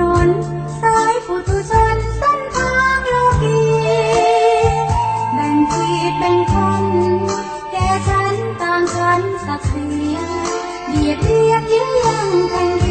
นนสายผู้ทุชนเส้นทางโลกีแบ่งขีดแบ่งคนแก่ฉันต่างฉันศักดิ์ศรีเดียดเบียนยื้อยังแข่ง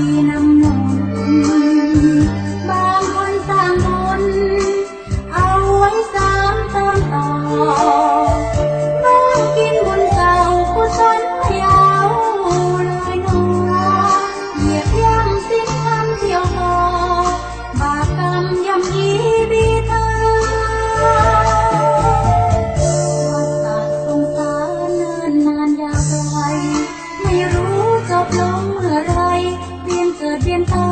लीनम् siento